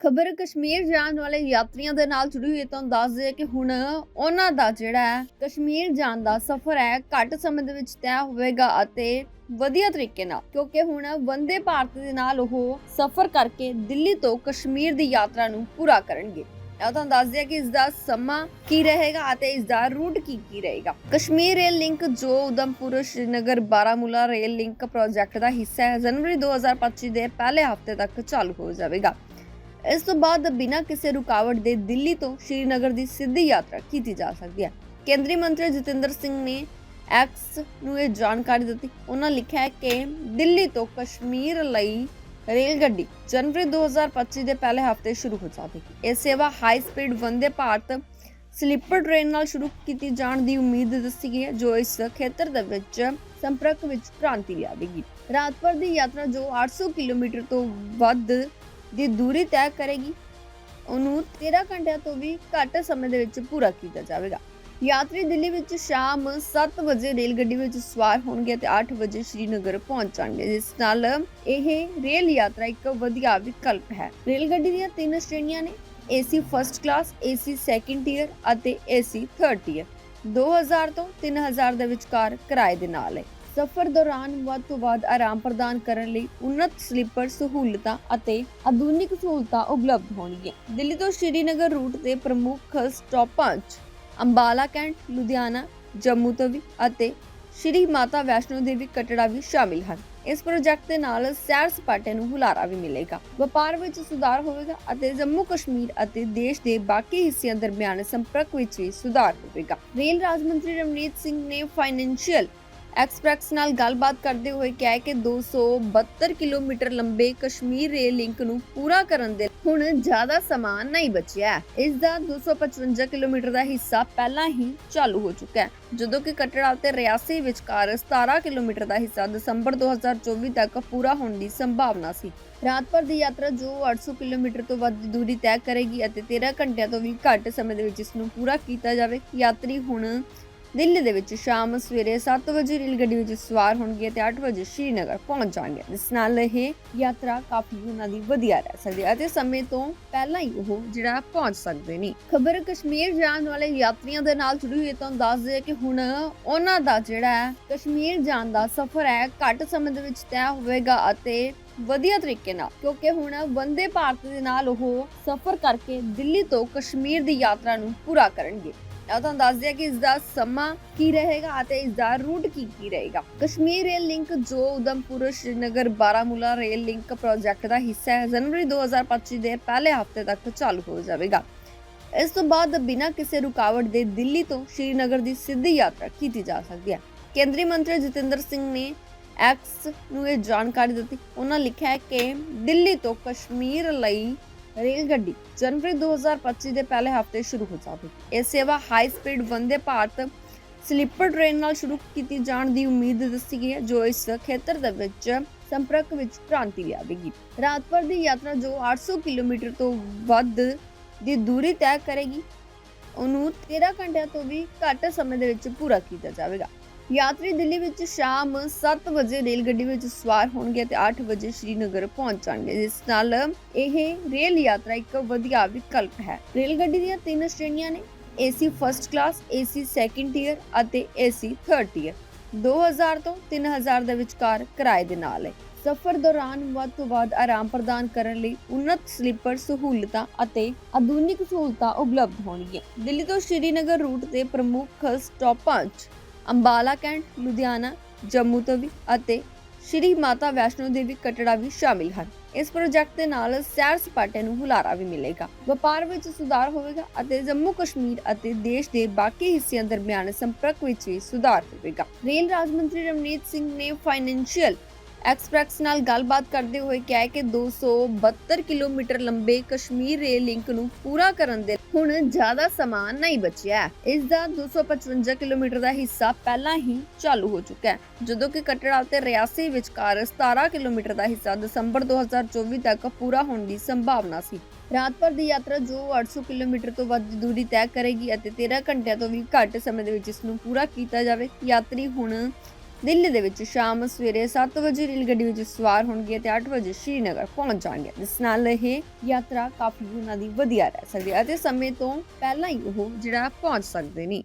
ਖਬਰ ਕਸ਼ਮੀਰ ਜਾਣ ਵਾਲੇ ਯਾਤਰੀਆਂ ਦੇ ਨਾਲ ਜੁੜੀ ਹੋਈ ਤੁਹਾਨੂੰ ਦੱਸ ਦਈਏ ਕਿ ਹੁਣ ਉਹਨਾਂ ਦਾ ਜਿਹੜਾ ਹੈ, ਕਸ਼ਮੀਰ ਜਾਣ ਦਾ ਸਫ਼ਰ ਹੈ, ਘੱਟ ਸਮੇਂ ਦੇ ਵਿੱਚ ਤੈਅ ਹੋਵੇਗਾ ਅਤੇ ਵਧੀਆ ਤਰੀਕੇ ਨਾਲ, ਕਿਉਂਕਿ ਹੁਣ ਵੰਦੇ ਭਾਰਤ ਦੇ ਨਾਲ ਉਹ ਸਫ਼ਰ ਕਰਕੇ ਦਿੱਲੀ ਤੋਂ ਕਸ਼ਮੀਰ ਦੀ ਯਾਤਰਾ ਨੂੰ ਪੂਰਾ ਕਰਨਗੇ। ਇਹ ਤੁਹਾਨੂੰ ਦੱਸ ਦਿਆ ਕਿ ਇਸ ਦਾ ਸਮਾਂ ਕੀ ਰਹੇਗਾ ਅਤੇ ਇਸ ਦਾ ਰੂਟ ਕੀ ਕੀ ਰਹੇਗਾ। ਕਸ਼ਮੀਰ ਰੇਲ ਲਿੰਕ ਜੋ Udhampur Srinagar Baramulla rail link project ਦਾ ਹਿੱਸਾ ਹੈ, ਜਨਵਰੀ 2025 ਦੇ ਪਹਿਲੇ ਹਫ਼ਤੇ ਤੱਕ ਚਾਲੂ ਹੋ ਜਾਵੇਗਾ। ਇਸ ਤੋਂ ਬਾਅਦ ਬਿਨਾਂ ਕਿਸੇ ਰੁਕਾਵਟ ਦੇ ਦਿੱਲੀ ਤੋਂ ਸ਼੍ਰੀਨਗਰ ਦੀ ਸਿੱਧੀ ਯਾਤਰਾ ਕੀਤੀ ਜਾ ਸਕਦੀ ਹੈ। ਕੇਂਦਰੀ ਮੰਤਰੀ ਜਤਿੰਦਰ ਸਿੰਘ ਨੇ ਐਕਸ ਨੂੰ ਇਹ ਜਾਣਕਾਰੀ ਦਿੱਤੀ। ਉਹਨਾਂ ਲਿਖਿਆ ਹੈ ਕਿ ਦਿੱਲੀ ਤੋਂ ਕਸ਼ਮੀਰ ਲਈ ਰੇਲ ਗੱਡੀ ਜਨਵਰੀ 2025 ਦੇ ਪਹਿਲੇ ਹਫ਼ਤੇ ਸ਼ੁਰੂ ਹੋ ਜਾਵੇਗੀ। ਇਹ ਸੇਵਾ high speed Vande Bharat sleeper train ਨਾਲ ਸ਼ੁਰੂ ਕੀਤੀ ਜਾਣ ਦੀ ਉਮੀਦ ਦੱਸੀ ਗਈ ਹੈ, ਜੋ ਇਸ ਖੇਤਰ ਦੇ ਵਿੱਚ ਸੰਪਰਕ ਵਿੱਚ ਕ੍ਰਾਂਤੀ ਲਿਆਵੇਗੀ। ਰਾਤ ਭਰ ਦੀ ਯਾਤਰਾ ਜੋ 800 ਕਿਲੋਮੀਟਰ ਤੋਂ ਵੱਧ ਦੀ ਦੂਰੀ ਤੈਅ ਕਰੇਗੀ, ਉਹਨੂੰ 13 ਘੰਟਿਆਂ ਤੋਂ ਵੀ ਘੱਟ ਸਮੇਂ ਦੇ ਵਿੱਚ ਪੂਰਾ ਕੀਤਾ ਜਾਵੇਗਾ। ਯਾਤਰੀ ਦਿੱਲੀ ਵਿੱਚ ਸ਼ਾਮ 7 ਵਜੇ ਰੇਲ ਗੱਡੀ ਵਿੱਚ ਸਵਾਰ ਹੋਣਗੇ ਤੇ 8 ਵਜੇ ਸ਼੍ਰੀਨਗਰ ਪਹੁੰਚ ਜਾਣਗੇ, ਜਿਸ ਨਾਲ ਇਹ ਰੇਲ ਯਾਤਰਾ ਇੱਕ ਵਧੀਆ ਵਿਕਲਪ ਹੈ। ਰੇਲ ਗੱਡੀ ਦੀਆਂ ਤਿੰਨ ਸ਼੍ਰੇਣੀਆਂ ਨੇ AC first class AC second tier ਅਤੇ AC ਥਰਡ ਟੀਅਰ। 2000 ਤੋਂ 3000 ਦੇ ਵਿਚਕਾਰ ਕਿਰਾਏ ਦੇ ਨਾਲ ਹੈ। ਸਫ਼ਰ ਦੌਰਾਨ ਵੱਧ ਤੋਂ ਵੱਧ ਆਰਾਮ ਪ੍ਰਦਾਨ ਕਰਨ ਲਈ ਉન્નਤ ਸਲੀਪਰ ਸਹੂਲਤਾਂ ਅਤੇ ਆਧੁਨਿਕ ਸਹੂਲਤਾਂ ਉਪਲਬਧ ਹੋਣਗੀਆਂ। ਦਿੱਲੀ ਤੋਂ ਸ਼੍ਰੀਨਗਰ ਰੂਟ ਦੇ ਪ੍ਰਮੁੱਖ ਸਟਾਪਾਂ 'ਚ ਅੰਬਾਲਾ ਕੈਂਟ, ਲੁਧਿਆਣਾ, ਜੰਮੂ ਤਵੀ ਅਤੇ ਸ਼੍ਰੀ ਮਾਤਾ ਵੈਸ਼ਨੋ ਦੇਵੀ ਕਟੜਾ ਵੀ ਸ਼ਾਮਿਲ ਹਨ। ਇਸ ਪ੍ਰੋਜੈਕਟ ਦੇ ਨਾਲ ਸੈਰ ਸਪਾਟੇ ਨੂੰ ਹੁਲਾਰਾ ਵੀ ਮਿਲੇਗਾ। ਵਪਾਰ ਵਿੱਚ ਸੁਧਾਰ ਹੋਵੇਗਾ ਅਤੇ ਜੰਮੂ ਕਸ਼ਮੀਰ ਅਤੇ ਦੇਸ਼ ਦੇ ਬਾਕੀ ਹਿੱਸਿਆਂ ਦਰਮਿਆਨ ਸੰਪਰਕ ਵਿੱਚ ਵੀ ਸੁਧਾਰ ਹੋਵੇਗਾ। ਰੇਲ ਰਾਜ ਮੰਤਰੀ ਰਮਨੀਤ ਸਿੰਘ ਨੇ ਫਾਈਨੈਂਸ਼ੀਅਲ ਐਕਸਪ੍ਰੈਸ ਨਾਲ ਗੱਲਬਾਤ ਕਰਦੇ ਹੋਏ ਕਿਹਾ ਕਿ 272 ਕਿਲੋਮੀਟਰ ਲੰਬੇ ਕਸ਼ਮੀਰ ਰੇਲ ਲਿੰਕ ਨੂੰ ਪੂਰਾ ਕਰਨ ਦੇ ਹੁਣ ਜ਼ਿਆਦਾ ਸਮਾਂ ਨਹੀਂ ਬਚਿਆ। ਇਸ ਦਾ 255 ਕਿਲੋਮੀਟਰ ਦਾ ਹਿੱਸਾ ਪਹਿਲਾਂ ਹੀ ਚਾਲੂ ਹੋ ਚੁੱਕਾ ਹੈ। ਜਦੋਂ ਕਿ ਕਟੜਾ ਅਤੇ ਰਿਆਸੀ ਵਿਚਕਾਰ 17 ਕਿਲੋਮੀਟਰ ਦਾ ਹਿੱਸਾ ਦਸੰਬਰ 2024 ਤੱਕ ਪੂਰਾ ਹੋਣ ਦੀ ਸੰਭਾਵਨਾ ਸੀ। ਰਾਤ ਭਰ ਦੀ ਯਾਤਰਾ ਜੋ 800 ਕਿਲੋਮੀਟਰ ਤੋਂ ਵੱਧ ਦੀ ਦੂਰੀ ਤੈਅ ਕਰੇਗੀ ਅਤੇ 13 ਘੰਟਿਆਂ ਤੋਂ ਵੀ ਘੱਟ ਸਮੇਂ ਦੇ ਵਿੱਚ ਇਸ ਨੂੰ ਪੂਰਾ ਕੀਤਾ ਜਾਵੇ। ਯਾਤਰੀ ਹੁਣ ਦਿੱਲੀ ਦੇ ਵਿੱਚ ਸ਼ਾਮ ਸਵੇਰੇ 7 ਵਜੇ ਰੇਲ ਗੱਡੀ ਵਿੱਚ ਸਵਾਰ ਹੋਣਗੇ ਤੇ 8 ਵਜੇ ਸ਼੍ਰੀਨਗਰ ਪਹੁੰਚ ਜਾਣਗੇ। ਜਿਸ ਨਾਲ ਇਹ ਯਾਤਰਾ ਕਾਫੀ ਉਹਨਾਂ ਦੀ ਵਧੀਆ ਰਹਿ ਸਕਦੀ ਹੈ ਅਤੇ ਸਮੇਂ ਤੋਂ ਪਹਿਲਾਂ ਹੀ ਉਹ ਜਿਹੜਾ ਪਹੁੰਚ ਸਕਦੇ ਨੇ। ਖਬਰ ਕਸ਼ਮੀਰ ਜਾਣ ਵਾਲੇ ਯਾਤਰੀਆਂ ਦੇ ਨਾਲ ਜੁੜੀ ਹੋਈ ਹੈ, ਤੁਹਾਨੂੰ ਦੱਸ ਦਈਏ ਕਿ ਹੁਣ ਉਹਨਾਂ ਦਾ ਜਿਹੜਾ ਹੈ ਕਸ਼ਮੀਰ ਜਾਣ ਦਾ ਸਫ਼ਰ ਹੈ, ਘੱਟ ਸਮੇਂ ਦੇ ਵਿੱਚ ਤੈਅ ਹੋਵੇਗਾ ਅਤੇ ਵਧੀਆ ਤਰੀਕੇ ਨਾਲ, ਕਿਉਂਕਿ ਹੁਣ ਵੰਦੇ ਭਾਰਤ ਦੇ ਨਾਲ ਉਹ ਸਫ਼ਰ ਕਰਕੇ ਦਿੱਲੀ ਤੋਂ ਕਸ਼ਮੀਰ ਦੀ ਯਾਤਰਾ ਨੂੰ ਪੂਰਾ ਕਰਨਗੇ। ਇਹ ਤੁਹਾਨੂੰ ਦੱਸ ਦਿਆ ਕਿ ਇਸ ਦਾ ਸਮਾਂ ਕੀ ਰਹੇਗਾ ਅਤੇ ਇਸ ਦਾ ਰੂਟ ਕੀ ਕੀ ਰਹੇਗਾ। ਕਸ਼ਮੀਰ ਰੇਲ ਲਿੰਕ ਜੋ Udhampur Srinagar Baramulla rail link project ਦਾ ਹਿੱਸਾ ਹੈ, ਜਨਵਰੀ 2025 ਦੇ ਪਹਿਲੇ ਹਫ਼ਤੇ ਤੱਕ ਚਾਲੂ ਹੋ ਜਾਵੇਗਾ। ਇਸ ਤੋਂ ਬਾਅਦ ਬਿਨਾਂ ਕਿਸੇ ਰੁਕਾਵਟ ਦੇ ਦਿੱਲੀ ਤੋਂ ਸ਼੍ਰੀਨਗਰ ਦੀ ਸਿੱਧੀ ਯਾਤਰਾ ਕੀਤੀ ਜਾ ਸਕਦੀ ਹੈ। ਕੇਂਦਰੀ ਮੰਤਰੀ ਜਤਿੰਦਰ ਸਿੰਘ ਨੇ ਐਕਸ ਨੂੰ ਇਹ ਜਾਣਕਾਰੀ ਦਿੱਤੀ। ਉਹਨਾਂ ਲਿਖਿਆ ਹੈ ਕਿ ਦਿੱਲੀ ਤੋਂ ਕਸ਼ਮੀਰ ਲਈ ਰੇਲ ਗੱਡੀ ਜਨਵਰੀ 2025 ਦੇ ਪਹਿਲੇ ਹਫ਼ਤੇ ਸ਼ੁਰੂ ਹੋ ਜਾਵੇਗੀ ਇਹ ਸੇਵਾ high speed Vande Bharat sleeper train ਨਾਲ ਸ਼ੁਰੂ ਕੀਤੀ ਜਾਣ ਦੀ ਉਮੀਦ ਦੱਸੀ ਗਈ ਹੈ, ਜੋ ਇਸ ਖੇਤਰ ਦੇ ਵਿੱਚ ਸੰਪਰਕ ਵਿੱਚ ਕ੍ਰਾਂਤੀ ਲਿਆਵੇਗੀ। ਰਾਤ ਭਰ ਦੀ ਯਾਤਰਾ ਜੋ 800 ਕਿਲੋਮੀਟਰ ਤੋਂ ਵੱਧ ਦੀ ਦੂਰੀ ਤੈਅ ਕਰੇਗੀ, ਉਹਨੂੰ 13 ਘੰਟਿਆਂ ਤੋਂ ਵੀ ਘੱਟ ਸਮੇਂ ਦੇ ਵਿੱਚ ਪੂਰਾ ਕੀਤਾ ਜਾਵੇਗਾ। ਯਾਤਰੀ ਦਿੱਲੀ ਵਿੱਚ ਸ਼ਾਮ 7 ਵਜੇ ਰੇਲ ਗੱਡੀ ਵਿੱਚ ਸਵਾਰ ਹੋਣਗੇ ਤੇ 8 ਵਜੇ ਸ਼੍ਰੀਨਗਰ ਪਹੁੰਚ ਜਾਣਗੇ, ਜਿਸ ਨਾਲ ਇਹ ਰੇਲ ਯਾਤਰਾ ਇੱਕ ਵਧੀਆ ਵਿਕਲਪ ਹੈ। ਰੇਲ ਗੱਡੀ ਦੀਆਂ ਤਿੰਨ ਸ਼੍ਰੇਣੀਆਂ ਨੇ AC first class AC second tier ਅਤੇ AC ਥਰਡ ਟੀਅਰ। 2000 ਤੋਂ 3000 ਦੇ ਵਿਚਕਾਰ ਕਿਰਾਏ ਦੇ ਨਾਲ ਹੈ। ਸਫ਼ਰ ਦੌਰਾਨ ਵੱਧ ਤੋਂ ਵੱਧ ਆਰਾਮ ਪ੍ਰਦਾਨ ਕਰਨ ਲਈ ਉન્નਤ ਸਲੀਪਰ ਸਹੂਲਤਾਂ ਅਤੇ ਆਧੁਨਿਕ ਸਹੂਲਤਾਂ ਉਪਲਬਧ ਹੋਣਗੀਆਂ। ਦਿੱਲੀ ਤੋਂ ਸ਼੍ਰੀਨਗਰ ਰੂਟ ਦੇ ਪ੍ਰਮੁੱਖ ਸਟਾਪਾਂ 'ਚ ਅੰਬਾਲਾ ਕੈਂਟ, ਲੁਧਿਆਣਾ, ਜੰਮੂ ਤਵੀ ਅਤੇ ਸ਼੍ਰੀ ਮਾਤਾ ਵੈਸ਼ਨੋ ਦੇਵੀ ਕਟੜਾ ਵੀ ਸ਼ਾਮਿਲ ਹਨ। ਇਸ ਪ੍ਰੋਜੈਕਟ ਦੇ ਨਾਲ ਸੈਰ ਸਪਾਟੇ ਨੂੰ ਹੁਲਾਰਾ ਵੀ ਮਿਲੇਗਾ। ਵਪਾਰ ਵਿੱਚ ਸੁਧਾਰ ਹੋਵੇਗਾ ਅਤੇ ਜੰਮੂ ਕਸ਼ਮੀਰ ਅਤੇ ਦੇਸ਼ ਦੇ ਬਾਕੀ ਹਿੱਸਿਆਂ ਦਰਮਿਆਨ ਸੰਪਰਕ ਵਿੱਚ ਵੀ ਸੁਧਾਰ ਹੋਵੇਗਾ। ਰੇਲ ਰਾਜ ਮੰਤਰੀ ਰਮਨੀਤ ਸਿੰਘ ਨੇ ਫਾਈਨੈਂਸ਼ੀਅਲ ਐਕਸਪ੍ਰੈਸ ਨਾਲ ਗੱਲਬਾਤ ਕਰਦੇ ਹੋਏ ਕਿਹਾ ਕਿ 272 ਕਿਲੋਮੀਟਰ ਲੰਬੇ ਕਸ਼ਮੀਰ ਰੇਲ ਲਿੰਕ ਨੂੰ ਪੂਰਾ ਕਰਨ ਦੇ ਹੁਣ ਜ਼ਿਆਦਾ ਸਮਾਂ ਨਹੀਂ ਬਚਿਆ ਇਸ ਦਾ 255 ਕਿਲੋਮੀਟਰ ਦਾ ਹਿੱਸਾ ਪਹਿਲਾਂ ਹੀ ਚਾਲੂ ਹੋ ਚੁੱਕਾ ਹੈ। ਜਦੋਂ ਕਿ ਕਟੜਾ ਅਤੇ ਰਿਆਸੀ ਵਿਚਕਾਰ 17 ਕਿਲੋਮੀਟਰ ਦਾ ਹਿੱਸਾ ਦਸੰਬਰ 2024 ਤੱਕ ਪੂਰਾ ਹੋਣ ਦੀ ਸੰਭਾਵਨਾ ਸੀ। ਰਾਤ ਭਰ ਦੀ ਯਾਤਰਾ ਜੋ 800 ਕਿਲੋਮੀਟਰ ਤੋਂ ਵੱਧ ਦੂਰੀ ਤੈਅ ਕਰੇਗੀ ਅਤੇ 13 ਘੰਟਿਆਂ ਤੋਂ ਵੀ ਘੱਟ ਸਮੇਂ ਦੇ ਵਿੱਚ ਇਸ ਨੂੰ ਪੂਰਾ ਕੀਤਾ ਜਾਵੇ। ਯਾਤਰੀ ਹੁਣ ਦਿੱਲੀ ਦੇ ਵਿੱਚ ਸ਼ਾਮ ਸਵੇਰੇ 7 ਵਜੇ ਰੇਲ ਗੱਡੀ ਵਿੱਚ ਸਵਾਰ ਹੋਣਗੇ ਤੇ 8 ਵਜੇ ਸ਼੍ਰੀਨਗਰ ਪਹੁੰਚ ਜਾਣਗੇ। ਜਿਸ ਨਾਲ ਇਹ ਯਾਤਰਾ ਕਾਫੀ ਉਹਨਾਂ ਦੀ ਵਧੀਆ ਰਹਿ ਸਕਦੀ ਹੈ ਅਤੇ ਸਮੇਂ ਤੋਂ ਪਹਿਲਾਂ ਹੀ ਉਹ ਜਿਹੜਾ ਪਹੁੰਚ ਸਕਦੇ ਨੇ।